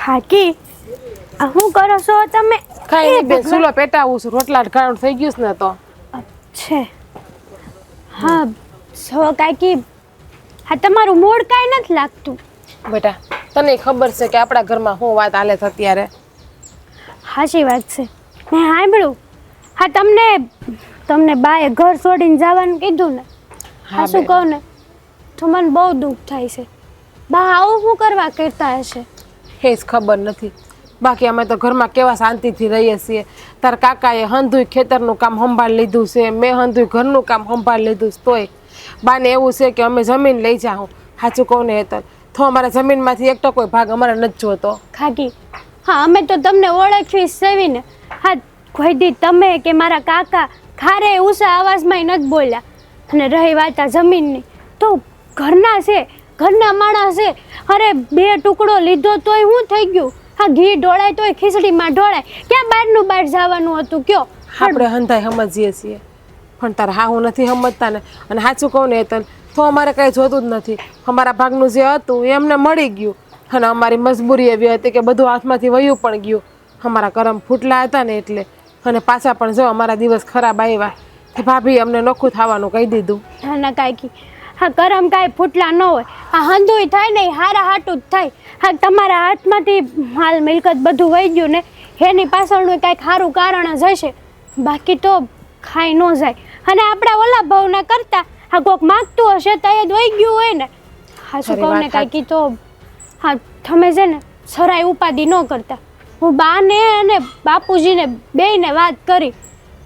ખાકી. આ શું કરો છો તમે? કાંઈ બે સુલો પેટાવું છું. રોટલા ઘાણ થઈ ગયું ને તો. છે હા સો કાકી હા તમારું મૂડ કાંઈ નથી લાગતું. બેટા તને ખબર છે કે આપણા ઘરમાં શું વાત હાલે છે અત્યારે? સાચી વાત છે. મેં સાંભળ્યું. હા તમને તમને બાએ ઘર છોડીને જવાનું કીધું ને? હા શું કહું ને? તો મને બહુ દુઃખ થાય છે. બા આવું શું કરવા કહેતા હશે? એ જ ખબર નથી. બાકી અમે તો ઘરમાં કેવા શાંતિથી રહીએ છીએ. તાર કાકાએ હંધુય ખેતરનું કામ સંભાળ લીધું છે. મેં હંધુય ઘરનું કામ સંભાળ લીધું છે તોય. બાને એવું છે કે અમે જમીન લઈ જાઉં. સાચું કહું ને હેતર તો અમારા જમીનમાંથી એક કોઈ ભાગ અમારે નથી જોતો. ખાકી હા, અમે તો તમને ઓળખવી સેવીને હા કોઈ તમે કે મારા કાકા ખારે ઉષા અવાજમાં નથી બોલ્યા. અને રહી વાત આ જમીનની. તો ઘરના છે. ઘરના માણસ છે અરે બે ટુકડો લીધો તોય શું થઈ ગયું? હા ઘી ઢોળાય તોય ખીચડીમાં ઢોળાય. ક્યાં બહારનું બહાર જવાનું હતું કયો? આપણે હંધાય સમજીએ છીએ. પણ તારા હા હું નથી સમજતા ને અને સાચું કહું ને તને તો અમારે કાંઈ જોતું જ નથી. અમારા ભાગનું જે હતું એ અમને મળી ગયું. અને અમારી મજબૂરી એવી હતી કે બધું હાથમાંથી વયું પણ ગયું. અમારા કરમ ફૂટલા હતા ને એટલે. અને પાછા પણ જો અમારા દિવસ ખરાબ આવ્યા ભાભી અમને નોખું થવાનું કહી દીધું. ના કાંઈ હા કરમ કાંઈ ફૂટલા ન હોય. આ હંધુય થાય ને હારા હાટું જ થાય. હા તમારા હાથમાંથી માલ મિલકત બધું વહી ગયું ને એની પાછળનું કાંઈક સારું કારણ જ હશે. બાકી તો ખાઈ ન જાય. અને આપણા ઓલા ભાવના કરતા હા કોક માગતું હશે તો એ જ વહી ગયું હોય ને. હા શું કહું ને વાત તો હા તમે છે ને સરાય ઉપાધિ ન કરતા. હું બાને અને બાપુજીને બેયને વાત કરી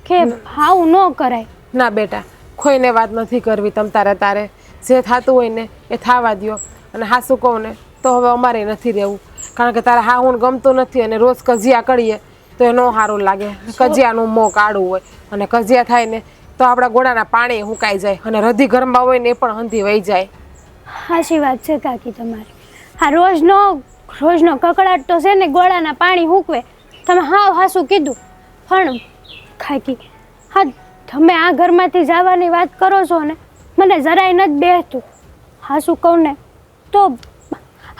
કે આવું ન કરાય. ના બેટા કોઈને વાત નથી કરવી તમ તારે તારે. જે થતું હોય ને એ થવા દ્યો. અને હાસું કહું ને તો હવે અમારે નથી રહેવું. કારણ કે તારે હા હું ગમતું નથી અને રોજ કજિયા કરીએ તો એ ન સારું લાગે. કજિયાનું મોં કાઢું હોય. અને કજિયા થાય ને તો આપણા ગોળાના પાણી હુંકાઈ જાય. અને રધી ઘરમાં હોય ને એ પણ હંધી વહી જાય. સાચી વાત છે કાકી તમારી. હા રોજનો રોજનો કકડાટ તો છે ને ગોળાના પાણી હૂકવે. તમે હાવ હાસું કીધું. પણ કાકી હા તમે આ ઘરમાંથી જવાની વાત કરો છો ને મને જરાય નથી બેહતું. હાસું કહું ને? તો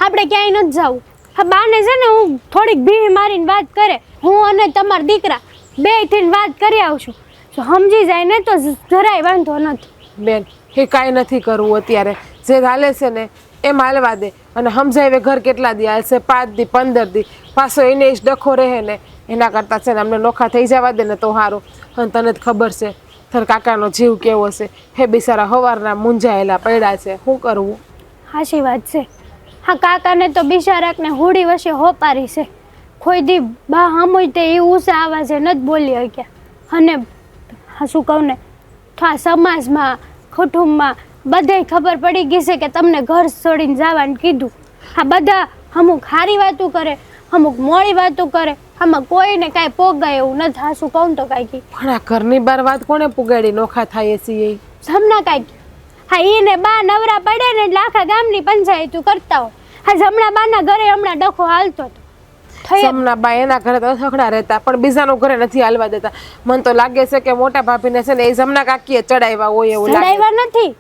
આપણે ક્યાંય નથી જવું. હા, બાને છે ને હું થોડીક ભીહ મારીને વાત કરે. હું અને તમારા દીકરા બે થઈને વાત કરી આવશું. જો સમજી જાય ને તો જરાય વાંધો નથી. બેન, એ કાંઈ નથી કરવું અત્યારે. જે હાલે છે ને, એમ હાલવા દે. અને સમજાવે ઘર કેટલા દી હાલશે? પાંચ દી, પંદર દી. પાછો એને જ ડખો રહે ને. એના કરતાં છે ને, અમને નોખા થઈ જવા દે ને તો સારું અને તને જ ખબર છે તાર કાકાનો જીવ કેવો છે? હે બિચારા હવારના મૂંઝાયેલા પડ્યા છે. શું કરવું? સાચી વાત છે. હા, કાકાને તો બિચારાકને હોડી વશે હોપારી છે. કોઈ દી બા હમુય તે એ ઉષા આવાજે નથી બોલી શક્યા અને હા, શું કહું ને? તો આ સમાજમાં, કુટુંબમાં બધે ખબર પડી ગઈ છે કે તમને ઘર છોડીને જવાનું કીધું. હા, બધા અમુક સારી વાતો કરે, અમુક મોડી વાતો કરે. આમાં કોઈને કાંઈ પોગાય એવું નથી થાશું કહું તો કાંઈક પણ આ ઘરની બાર વાત કોને પુગાડી? નોખા થાય છીએ જમણા કાંઈક. હા એને બા નવરા પડે ને એટલે આખા ગામની પંચાયતું કરતા હોય. હા જમણા બાના ઘરે હમણાં ડખો હાલતો હતો. સમના બા એના ઘરે તો સખડા રહેતા પણ બીજાનું ઘરે નથી હાલવા દેતા. મને તો લાગે છે કે મોટા ભાભીને છે ને એ જમના કાકીએ ચડાવ્યા હોય એવું ચડાવ્યા નથી.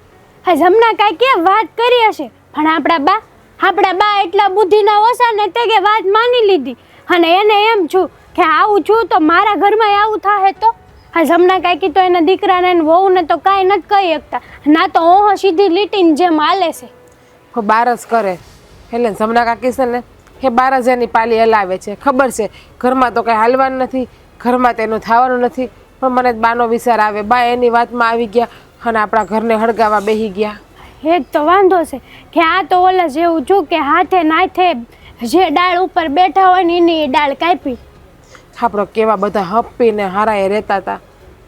હા જમણા કાકીએ વાત કરી હશે. પણ આપણા બા આપણા બા એટલા બુદ્ધિના ઓછા ને તે કે વાત માની લીધી. અને એને એમ છું કે આવું છું તો મારા ઘરમાં આવું થાય તો? હા જમણા કાંઈ તો એના દીકરાને ને વહુને તો કાંઈ નથી કહી શકતા. ના તો ઓહ સીધી લીટીને જેમ હાલે છે. બારસ બાર જ કરે. એટલે જમના કાકી છે ને એ બાર જ એની પાલી હલાવે છે. ખબર છે ઘરમાં તો કંઈ હાલવાનું નથી ઘરમાં તેનું થવાનું નથી. પણ મને બાનો વિચાર આવે બા એની વાતમાં આવી ગયા અને આપણા ઘરને હળગાવા બેહી ગયા. એ જ તો વાંધો છે. કે આ તો ઓલા જેવું છું કે હાથે નાથે જે ડાળ ઉપર બેઠા હોય ને એની ડાળ કાપી. આપણો કેવા બધા હપ્પીને હારાએ રહેતા હતા.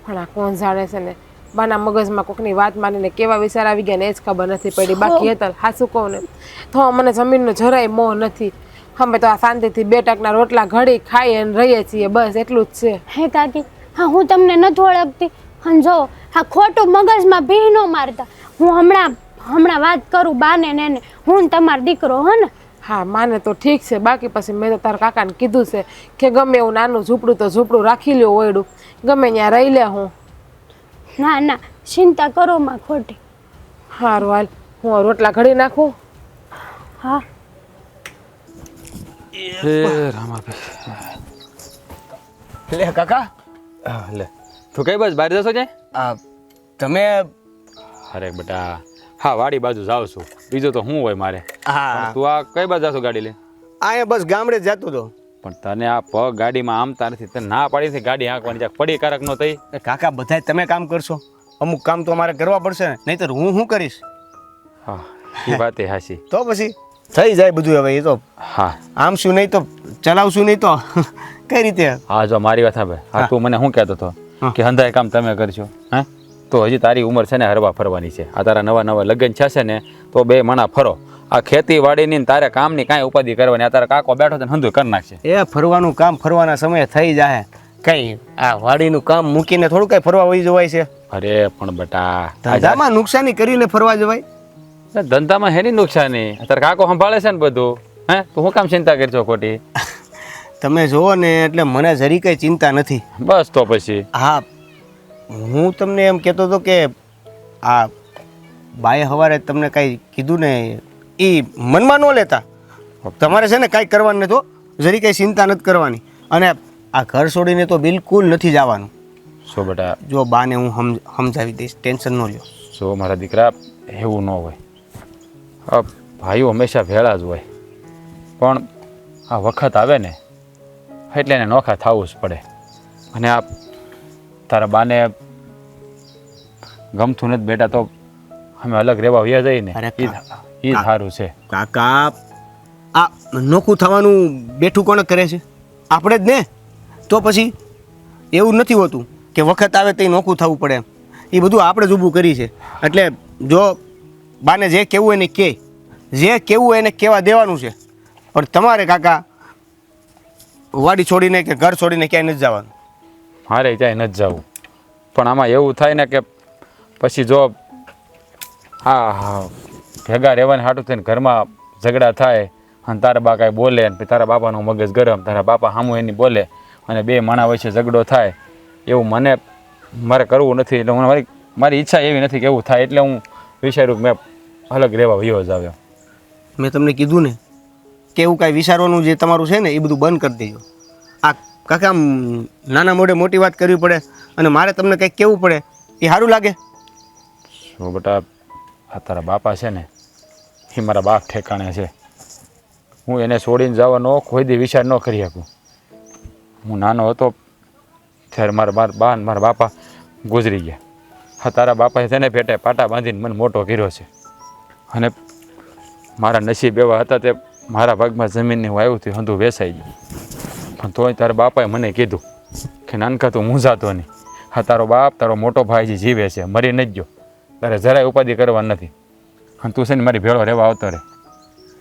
પણ આ કોણ જાણે છે ને? બાના મગજમાં કોકની વાત માનીને કેવા વિચાર આવી ગયા ને એ જ ખબર નથી પડી. બાકી હતા હાસું કહું ને. તો મને જમીનનો જરાય મોહ નથી. અમે તો આ શાંતિથી બે ટકના રોટલા ઘડી ખાઈ અને રહીએ છીએ બસ એટલું જ છે. હે કાકી હા હું તમને નથી ઓળખતી. અને જો હા ખોટું મગજમાં ભી ન મારતા. હું હમણાં હમણાં વાત કરું બાને ને હું તમારો દીકરો હો ને હા માને તો ઠીક છે. બાકી પછી મેં તો તારા કાકાને કીધું છે કે ગમે એવું નાનું ઝૂંપડું તો ઝૂંપડું રાખી લ્યો ઓયડું. ગમે ત્યાં રહી લે હું. ના ના ચિંતા કરો માં ખોટી. સારું હાલ હું રોટલા ઘડી નાખું? હા. હે રામાભાઈ. લે કાકા. હા, લે. તું કઈ બસ બહાર જશો છે આ તમે અરે બેટા હા વાડી બાજુ જાઉં છું. બીજું તો શું હોય મારે? હા. તું આ કઈ બાજુ જાશો ગાડી લે અહીંયા બસ ગામડે જ જતો હતો. પણ તને આ પગ ગાડીમાં આમતા નથી. તને ના પાડી છે ગાડી હાંકવાની જાક પડી કારક નો થઈ? કાકા બધાય તમે કામ કરશો. અમુક કામ તો અમારે કરવા પડશે ને. નહીતર હું શું કરીશ? હા એ વાત એ હાસી તો પછી થઈ જાય બધું હવે એ તો હા. આમ શું નહીં તો ચલાવશું નહીં તો. કઈ રીતે? હા જો મારી વાત હા તું મને શું કહેતો હતો? કે હંધાય કામ તમે કરશો હે? તો હજી તારી ઉંમર છે ને હરવા ફરવાની છે. આ તારા નવા નવા લગ્ન છે ને તો બે મણા ફરો. આ ખેતીવાડીની ને તારે કામની કાંઈ ઉપાધિ કરવાની. આ તારા કાકો બેઠો છે ને હંધુય કરી નાખશે. એ ફરવાનું કામ ફરવાના સમયે થઈ જાય. કઈ આ વાડીનું કામ મૂકીને થોડું કઈ ફરવા વહી જવાય છે? અરે પણ બેટા ધંધામાં નુકસાની કરીને ફરવા જવાય? ધંધામાં ધંધામાં હેની નુકસાની? તારા કાકો સંભાળે છે ને બધું? હે? તો હું કામ ચિંતા કરશો ખોટી? તમે જુઓ ને એટલે મને જરી કઈ ચિંતા નથી. બસ તો પછી. હા હું તમને એમ કહેતો હતો કે આ બાએ હવારે તમને કાંઈ કીધું ને એ મનમાં ન લેતા. તમારે છે ને કાંઈ કરવાનું નથી હો. જરી કાંઈ ચિંતા નથી કરવાની. અને આ ઘર છોડીને તો બિલકુલ નથી જવાનું. સો બેટા. જો બાને હું સમ સમજાવી દઈશ ટેન્શન ન લ્યો. સો મારા દીકરા એવું ન હોય. ભાઈઓ હંમેશા ભેળા જ હોય. પણ આ વખત આવે ને એટલે એને નોખા થવું જ પડે. અને આ તારા બાને ગમતું નથી બેટા તો અમે અલગ રહેવા વ્યા જઈએ ને. એ સારું છે. કાકા આ નોખું થવાનું બેઠું કોણ કરે છે? આપણે જ ને? તો પછી એવું નથી હોતું કે વખત આવે તે નોખું થવું પડે એમ. એ બધું આપણે જ ઊભું કરી છે. એટલે જો બાને જે કહેવું એને કહે જે કહેવું એને કહેવા દેવાનું છે. પણ તમારે કાકા વાડી છોડીને કે ઘર છોડીને ક્યાંય નથી જવાનું? મારે ક્યાંય નથી જવું. પણ આમાં એવું થાય ને કે પછી જો હા હા ભેગા રહેવાની હાટું થઈને ઘરમાં ઝઘડા થાય અને તારા બા કાંઈ બોલે અને તારા બાપાનું મગજ ગરમ, તારા બાપા સામું એની બોલે અને બે માણા વચ્ચે ઝઘડો થાય, એવું મને મારે કરવું નથી. એટલે હું મારી મારી ઈચ્છા એવી નથી કે એવું થાય એટલે હું વિચાર્યું મેં અલગ રહેવા વયો જ આવ્યો. મેં તમને કીધું ને કે એવું કાંઈ વિચારવાનું જે તમારું છે ને એ બધું બંધ કરી દેજો. આ કાકા, આમ નાના મોઢે મોટી વાત કરવી પડે અને મારે તમને કંઈક કહેવું પડે, એ સારું લાગે? શું બેટા, આ તારા બાપા છે ને, એ મારા બાપ ઠેકાણે છે. હું એને છોડીને જવાનો કોઈ દી વિચાર ન કરી શકું. હું નાનો હતો, ત્યારે મારા મારા બા મારા બાપા ગુજરી ગયા. હા, તારા બાપાએ તેને પેટે પાટા બાંધીને મને મોટો કર્યો છે. અને મારા નસીબ એવા હતા તે મારા ભાગમાં જમીનની હતું હંધું વેસાઈ ગયું. પણ તોય તારા બાપાએ મને કીધું કે નાનકા તું મૂંઝાતો નહીં. હા તારો બાપ તારો મોટો ભાઈ જે જીવે છે મરી નથી ગયો. તારે જરાય ઉપાધિ કરવા નથી. અને તું છે ને મારી ભેળો રહેવા આવતો રહે.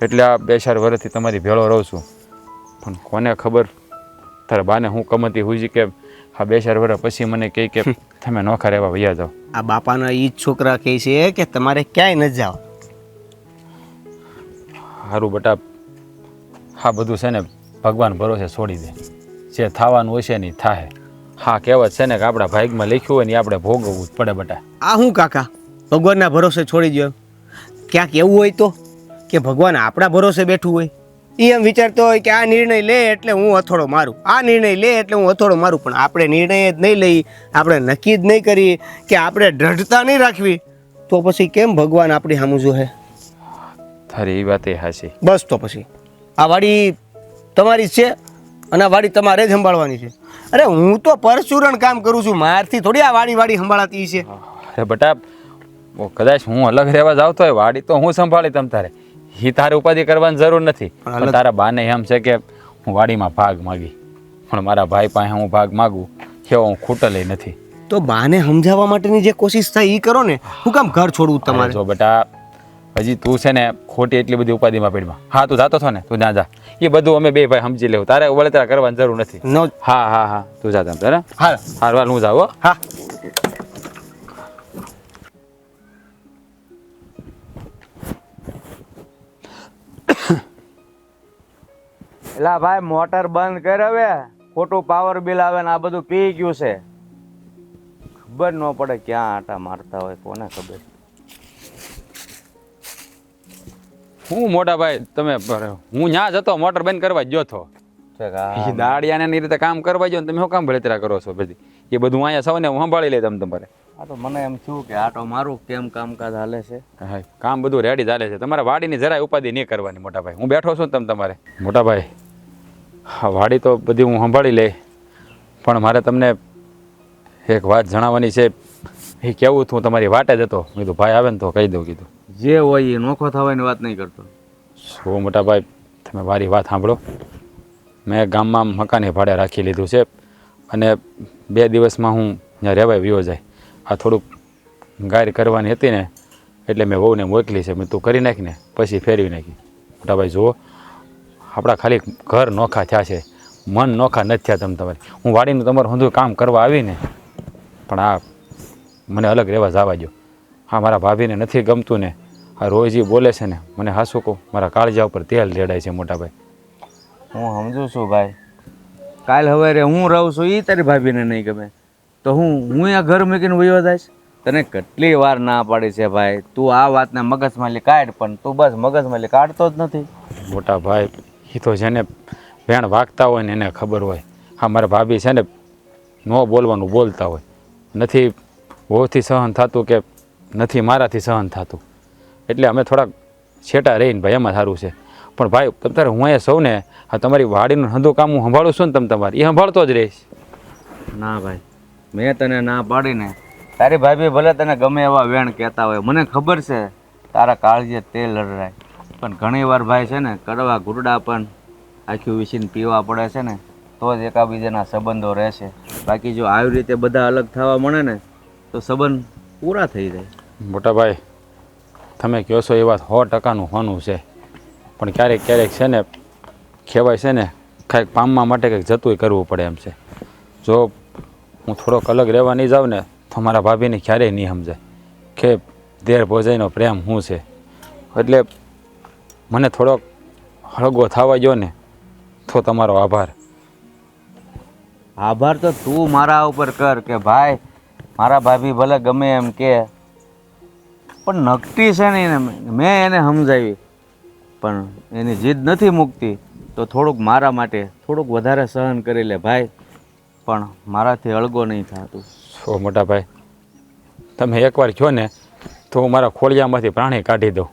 એટલે આ બે ચાર વર્ષથી તમારી ભેળો રહું છું. પણ કોને ખબર તારા બાને હું કમતી હુજી કે આ બે ચાર વર્ષ પછી મને કહે કે તમે નોખા રહેવા વૈયા જાઓ. આ બાપાના એ જ છોકરા કહે છે કે તમારે ક્યાંય ન જાવ સારું બટા હા બધું છે ને ભગવાન ભરોસે છોડી દે. જે થવાનું છે ને થાય હા કહેવત છે ને કે આપણા ભાગમાં લખ્યું હોય ને આપણે ભોગવવું જ પડે બટા. આ હું કાકા? ભગવાનના ભરોસે છોડી દો ક્યાંક એવું હોય તો? કે ભગવાન આપણા ભરોસે બેઠું હોય. એ એમ વિચારતો હોય કે આ નિર્ણય લે એટલે હું અથોડો મારું. આ નિર્ણય લે એટલે હું અથોડો મારું. પણ આપણે નિર્ણય જ નહીં લઈ આપણે નક્કી જ નહીં કરી કે આપણે દ્રઢતા નહીં રાખવી તો પછી કેમ ભગવાન આપણી સામું જોહે? તારી એ વાત એ હાસી બસ તો પછી. આ વાડી તમારી છે અને આ વાડી તમારે જ સંભાળવાની છે. અરે હું તો પરચુરણ કામ કરું છું. મારથી થોડી આ વાડી વાડી સંભાળાતી છે અરે બટા કદાચ હું અલગ રહેવા જાવ તો વાડી તો હું સંભાળી તમ તારે. એ તારે ઉપાધિ કરવાની જરૂર નથી. પણ તારા બાને એમ છે કે હું વાડીમાં ભાગ માગી. પણ મારા ભાઈ પાસે હું ભાગ માગું એવો હું ખૂટલે નથી. તો બાને સમજાવવા માટેની જે કોશિશ થાય એ કરો ને. હું કામ ઘર છોડવું તમારે. જો બેટા હજી તું છે ને ખોટી એટલી બધી ઉપાધિમાં પીડમાં. હા તું જાતો છો ને તું ના જા. એ બધું અમે બે ભાઈ સમજી લેવું. તારે વળતરા કરવાની જરૂર નથી. ન. હા હા હા. તું જા તમ તારે હા હાર વાર હું જાઉં હા. એલા ભાઈ મોટર બંધ કર હવે. ખોટું પાવર બિલ આવે ને આ બધું પી ગયું છે. ખબર ન પડે ક્યાં આટા મારતા હોય કોને ખબર? હું મોટા ભાઈ તમે હું. ન્યા જતો મોટર બંધ કરવા ગયો હતો. દાડિયાને એ રીતે કામ કરવા જો તમે શું કામ ભળતરા કરો છો પછી એ બધું અહીંયા સૌને હું સંભાળી લે તમે તમારે. આ તો મને એમ થયું કે આટો મારું કેમ કામકાજ હાલે છે? હા કામ બધું રેડી ચાલે છે. તમારે વાડીની જરાય ઉપાધિ નહીં કરવાની મોટા ભાઈ. હું બેઠો છું તમે તમારે. મોટા ભાઈ હા વાડી તો બધી હું સંભાળી લે પણ મારે તમને એક વાત જણાવવાની છે. એ કેવું હતું? તમારી વાટે જ હતો. કીધું ભાઈ આવે ને તો કહી દઉં કીધું. જે હોય એ નોખો થવાની વાત નહીં કરતો. શું મોટા ભાઈ તમે મારી વાત સાંભળો. મેં ગામમાં મકાને ભાડે રાખી લીધું છે અને બે દિવસમાં હું ત્યાં રહેવાય વિયો જાય. આ થોડુંક ગાર કરવાની હતી ને, એટલે મેં વહુને મોકલી છે. મેં તું કરી નાખીને પછી ફેરવી નાખી. મોટા ભાઈ જુઓ, આપણા ખાલી ઘર નોખા થયા છે. મન નોખા નથી થયા તમે તમારે. હું વાડીનું તમારું હંધું કામ કરવા આવીને પણ આ મને અલગ રહેવા જવા દો હા મારા ભાભીને નથી ગમતું ને આ રોજ ઈ બોલે છે ને મને હાસું કહું મારા કાળજા ઉપર તેલ રેડાય છે મોટા ભાઈ હું સમજુ છું ભાઈ. કાલ હવે હું રહું છું એ તારી ભાભીને નહીં ગમે. તો હું હું આ ઘર મૂકીને વયો જઈશ? તને કેટલી વાર ના પાડી છે ભાઈ. તું આ વાતને મગજમાં લે કાઢ પણ તું બસ મગજમાં લે કાઢતો જ નથી. મોટા ભાઈ એ તો જેને ભેણ વાગતા હોય ને એને ખબર હોય. હા મારા ભાભી છે ને ન બોલવાનું બોલતા હોય. નથી હોથી સહન થતું કે નથી મારાથી સહન થતું? એટલે અમે થોડાક છેટા રહીને ભાઈ એમાં સારું છે. પણ ભાઈ તમ તારે હું અહીંયા સૌને આ તમારી વાડીનું હંધું કામ હું સંભાળું છું ને તમે તમારે. એ સંભાળતો જ રહીશ. ના ભાઈ મેં તને ના પાડીને. તારી ભાભી ભલે તને ગમે એવા વેણ કહેતા હોય મને ખબર છે તારા કાળજે તેલ લડરાય પણ ઘણી વાર ભાઈ છે ને કડવા ઘૂંટડા પણ આખી વિસીને પીવા પડે છે ને તો જ એકાબીજાના સંબંધો રહેશે બાકી જો આવી રીતે બધા અલગ થવા મળે ને તો સંબંધ પૂરા થઈ જાય. મોટા ભાઈ તમે કહો છો એ વાત સો ટકાનું હોનું છે. પણ ક્યારેક ક્યારેક છે ને, કહેવાય છે ને, કાંઈક પામવા માટે કંઈક જતુંય કરવું પડે એમ છે. જો હું થોડોક અલગ રહેવા નહીં જાઉં ને, તો મારા ભાભીને ક્યારેય નહીં સમજાય કે દેર ભોજાઈનો પ્રેમ શું છે. એટલે મને થોડોક હળગો થવા ગયો ને, તો તમારો આભાર. આભાર તો તું મારા ઉપર કર કે ભાઈ, મારા ભાભી ભલે ગમે એમ કે. પણ નકટી છે ને એને મેં એને સમજાવી. પણ એની જીદ નથી મૂકતી. તો થોડુંક મારા માટે, થોડુંક વધારે સહન કરી લે ભાઈ. પણ મારાથી અળગો નહીં થતું. સો મોટા ભાઈ, તમે એકવાર છો ને, તો હું મારા ખોળિયામાંથી પ્રાણી કાઢી દઉં.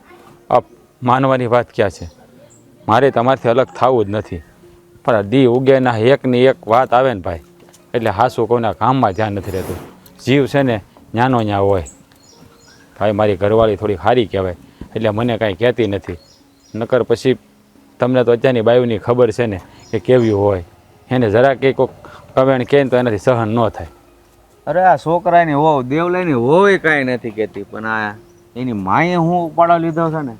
આ માનવાની વાત ક્યાં છે? મારે તમારથી અલગ થવું જ નથી. પણ દી ઉગેના એકની એક વાત આવે ને ભાઈ, એટલે હાસુ કોઈના કામમાં ધ્યાન નથી રહેતું. જીવ છે ને જ્ઞાનો ન્યા હોય. ભાઈ, મારી ઘરવાળી થોડી સારી કહેવાય, એટલે મને કાંઈ કહેતી નથી. નકર પછી તમને તો અત્યારની બાયુની ખબર છે ને કે કેવી હોય. એને જરા કંઈ કોઈક કવેણ કહે તો એનાથી સહન ન થાય. અરે, આ છોકરાની હોવ દેવલાઈની હોવ કાંઈ નથી કહેતી, પણ આ એની માએ હું ઉપાડો લીધો છે ને?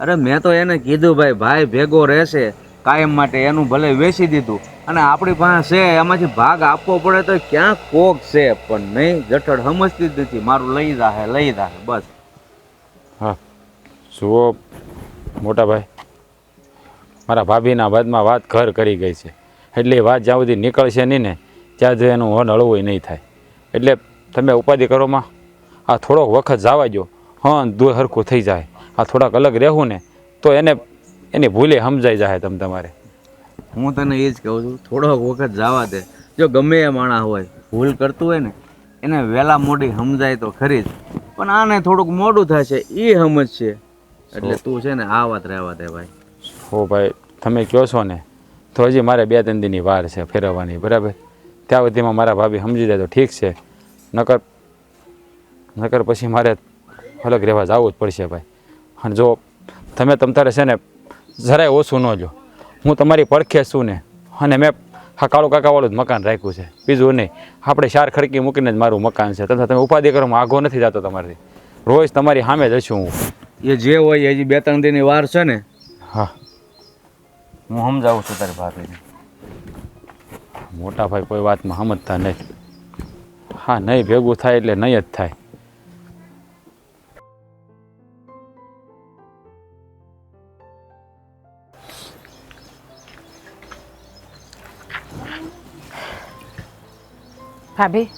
અરે, મેં તો એને કીધું, ભાઈ ભાઈ ભેગો રહેશે, કાયમ માટે એનું ભલે વેચી દીધું અને આપણી પાસે છે, એમાંથી ભાગ આપવો પડે તો ક્યાં કોક છે, પણ નહીં જઠળ સમજતી જ નથી. મારું લઈ જાહે લઈ જાહે, બસ. હા. જુઓ મોટા ભાઈ મારા ભાભીના બાદમાં વાત ઘર કરી ગઈ છે. એટલે વાત જ્યાં સુધી નીકળશે નહીં ને, ત્યાં સુધી એનું હોન હળવું નહીં થાય. એટલે તમે ઉપાધિ કરોમાં આ થોડોક વખત જવા દો હા દૂર હરખું થઈ જાય. આ થોડાક અલગ રહેવું ને, તો એને, એની ભૂલે સમજાઈ જાય તમે તમારે. હું તને એ જ કહું છું થોડોક વખત જવા દે. જો ગમે એ માણસ હોય ભૂલ કરતું હોય ને એને વહેલા મોડી સમજાય તો ખરી જ. પણ આને થોડુંક મોડું થશે એ સમજશે. એટલે તું છે ને આ વાત રહેવા દે ભાઈ. હો ભાઈ તમે કહો છો ને તો હજી મારે બે ત્રણ દિનની વાર છે ફેરવવાની બરાબર? ત્યાં સુધીમાં મારા ભાભી સમજી જાય તો ઠીક છે. નકર નકર પછી મારે અલગ રહેવા જવું જ પડશે ભાઈ. અને જો તમે તમ તારે છે ને જરાય ઓછું ન જો હું તમારી પડખે છું ને અને મેં હા કાળું કાકાવાળું જ મકાન રાખ્યું છે. બીજું નહીં આપણે ચાર ખડકી મૂકીને જ મારું મકાન છે. તથા તમે ઉપાધિ કરો આઘો નથી જતો તમારી રોજ તમારી સામે જ છું હું. એ જે હોય હજી બે ત્રણ દિનની વાર છે ને. હા. હું સમજાવું છું તારી ભાભીને મોટા ભાઈ કોઈ વાતમાં સમજતા નહીં. હા નહીં ભેગું થાય એટલે નહીં જ થાય. ભાભી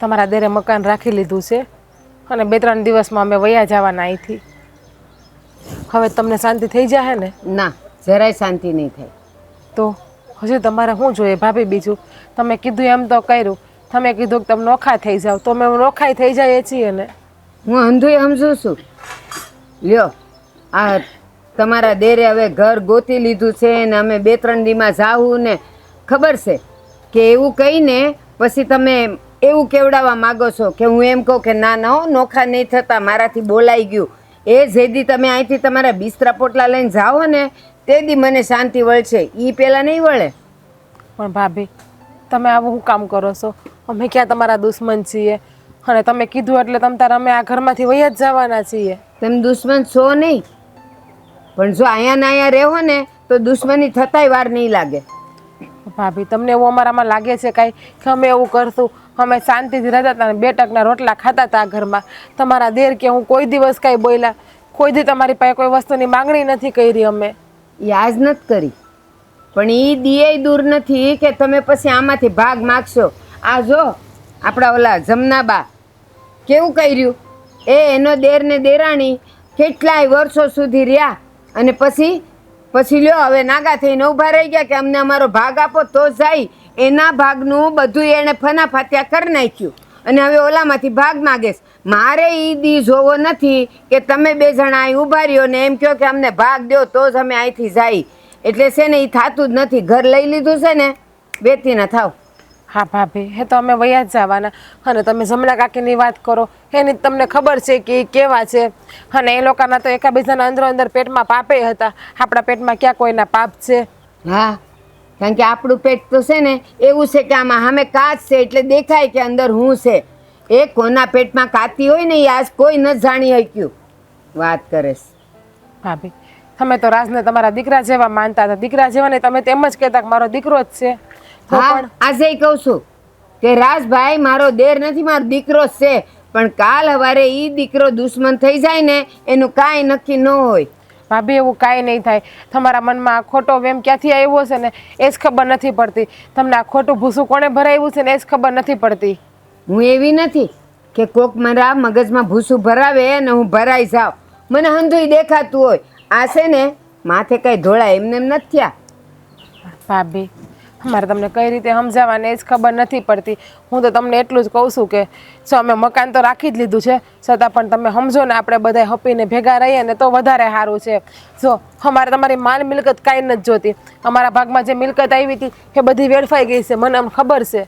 તમારા દેરે મકાન રાખી લીધું છે અને બે ત્રણ દિવસમાં અમે વયા જવાના અહીંથી. હવે તમને શાંતિ થઈ જાય ને? ના જરાય શાંતિ નહીં થાય. તો હજુ તમારે શું જોઈએ? ભાભી બીજું? તમે કીધું એમ તો કર્યું. તમે કીધું કે તમે નોખા થઈ જાઓ. તો અમે નોખાઈ થઈ જઈએ છીએ ને. હું અંધુય સમજુ છું. લ્યો આ તમારા દેરે હવે ઘર ગોતી લીધું છે ને અમે બે ત્રણ દીમાં જાવું ને. ખબર છે કે એવું કહીને પછી તમે એવું કેવડાવવા માગો છો કે હું એમ કહું કે ના ના હો નોખા નહીં થતા મારાથી બોલાઈ ગયું. એ જેદી તમે અહીંથી તમારા બિસ્તરા પોટલા લઈને જાઓ ને તે દી મને શાંતિ વળશે. એ પહેલાં નહીં વળે. પણ ભાભી તમે આવું શું કામ કરો છો? અમે ક્યાં તમારા દુશ્મન છીએ? અને તમે કીધું એટલે તમ તાર અમે આ ઘરમાંથી વહી જ જવાના છીએ. તમે દુશ્મન છો નહીં. પણ જો અહીંયા ને અહીંયા રહેવો ને તો દુશ્મની થતાંય વાર નહીં લાગે. ભાભી, તમને એવું અમારામાં લાગે છે કાંઈ કે અમે એવું કરશું? અમે શાંતિથી રહેતા હતા અને બે ટકના રોટલા ખાતા હતા આ ઘરમાં. તમારા દેર કે હું કોઈ દિવસ કાંઈ બોલ્યા. કોઈ દી તમારી પાસે કોઈ વસ્તુની માંગણી નથી કરી અમે. યાદ નથી કરી. પણ એ દિયે દૂર નથી. કે તમે પછી આમાંથી ભાગ માગશો. આ જો, આપણા ઓલા જમનાબા કેવું કર્યું? એ એનો દેર ને દેરાણી કેટલાય વર્ષો સુધી રહ્યા અને પછી પછી લ્યો, હવે નાગા થઈને ઊભા રહી ગયા કે અમને અમારો ભાગ આપો, તો જાય. એના ભાગનું બધું એણે ફના ફાત્યા કરી નાખ્યું. અને હવે ઓલામાંથી ભાગ માગેશ. મારે એ દી જોવો નથી કે તમે બે જણા અહીં ઊભા રહ્યો ને એમ કહો કે અમને ભાગ દો, તો જ અમે અહીંથી જાય. એટલે છે ને એ થતું જ નથી. ઘર લઈ લીધું છે ને બેથી ના થાવ. હા ભાભી હે તો અમે વયા જ જવાના. અને તમે જમણા કાકીની વાત કરો એની તમને ખબર છે કે એ કેવા છે. અને એ લોકોના તો એકાબીજાના અંદર અંદર પેટમાં પાપે હતા. આપણા પેટમાં ક્યાં કોઈના પાપ છે? હા કારણ કે આપણું પેટ તો છે ને એવું છે કે આમાં સામે કાચ છે એટલે દેખાય કે અંદર હું છે. એ કોના પેટમાં કાતી હોય ને એ આજ કોઈ ન જાણી શક્યું વાત કરે ભાભી તમે તો રાજને તમારા દીકરા જેવા માનતા હતા. દીકરા જેવા ને તમે તેમ જ કહેતા કે મારો દીકરો જ છે. હા. આજે કહું છું કે રાજભાઈ મારો દેર નથી મારો દીકરો છે. પણ કાલ સવારે એ દીકરો દુશ્મન થઈ જાય ને એનું કાંઈ નક્કી ન હોય. ભાભી એવું કાંઈ નહીં થાય. તમારા મનમાં આ ખોટો વેમ ક્યાંથી આવ્યો છે ને એ જ ખબર નથી પડતી. તમને આ ખોટું ભૂસું કોણે ભરાયું છે ને એ જ ખબર નથી પડતી. હું એવી નથી કે કોક મારા મગજમાં ભૂસું ભરાવે અને હું ભરાઈ જાઉં. મને હંધુય દેખાતું હોય. આ છે ને માથે કાંઈ ધોળા એમને એમ નથી થયા. ભાભી મારે તમને કઈ રીતે સમજાવવાને એ જ ખબર નથી પડતી. હું તો તમને એટલું જ કહું છું કે સો અમે મકાન તો રાખી જ લીધું છે, છતાં પણ તમે સમજો ને આપણે બધા હપીને ભેગા રહીએ ને તો વધારે સારું છે. જો અમારે તમારી માલ મિલકત કાંઈ નથી જોતી. અમારા ભાગમાં જે મિલકત આવી હતી એ બધી વેડફાઈ ગઈ છે, મને આમ ખબર છે.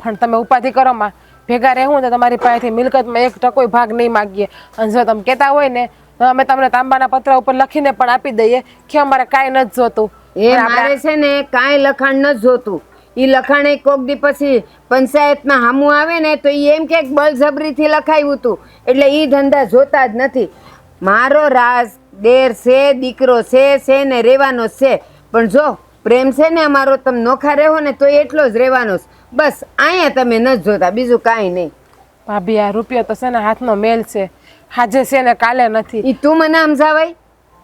પણ તમે ઉપાધિ કરો માં. ભેગા રહેવું ને તમારી પાસેથી મિલકતમાં એક ટકોય ભાગ નહીં માગીએ. અને જો તમે કહેતા હોય ને અમે તમને તાંબાના પત્ર ઉપર લખીને પણ આપી દઈએ કે અમારે કાંઈ નથી જોતું. એ મારે છે ને કાંઈ લખાણ ન જોતું. એ લખાણ એ કોક દી પછી પંચાયતમાં હામું આવે ને તો એ એમ કે બળજબરીથી લખાયું હતું. એટલે એ ધંધા જોતા જ નથી. મારો રાજ દેર છે દીકરો છે છે ને રહેવાનો છે. પણ જો પ્રેમ છે ને અમારો તમે નોખા રહેવો ને તો એટલો જ રહેવાનો બસ અહીંયા તમે ન જોતા બીજું કાંઈ નહીં. ભાભી આ રૂપિયો તો છે ને હાથનો મેલ છે. આજે છે ને કાલે નથી. એ તું મને સમજાવાય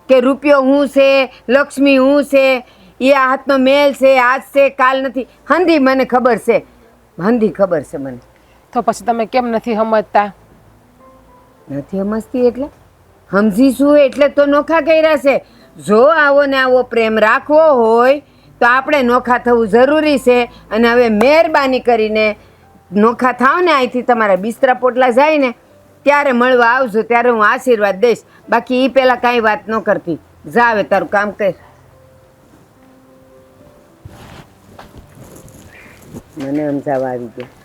કે રૂપિયો હું છે લક્ષ્મી હું છે એ આ હાથનો મેલ છે આજ છે કાલ નથી. હંધી મને ખબર છે. હંધી ખબર છે મને. તો પછી તમે કેમ નથી સમજતા? નથી સમજતી એટલે? સમજીશું એટલે તો નોખા કર્યા છે. જો આવો ને આવો પ્રેમ રાખવો હોય તો આપણે નોખા થવું જરૂરી છે. અને હવે મહેરબાની કરીને નોખા થાવ ને અહીંથી તમારા બિસ્તરા પોટલા જાય ને ત્યારે મળવા આવજો, ત્યારે હું આશીર્વાદ દઈશ. બાકી એ પહેલાં કાંઈ વાત ન કરતી. જા હવે, તારું કામ કર. મને સમજાવવા આવી ગયો.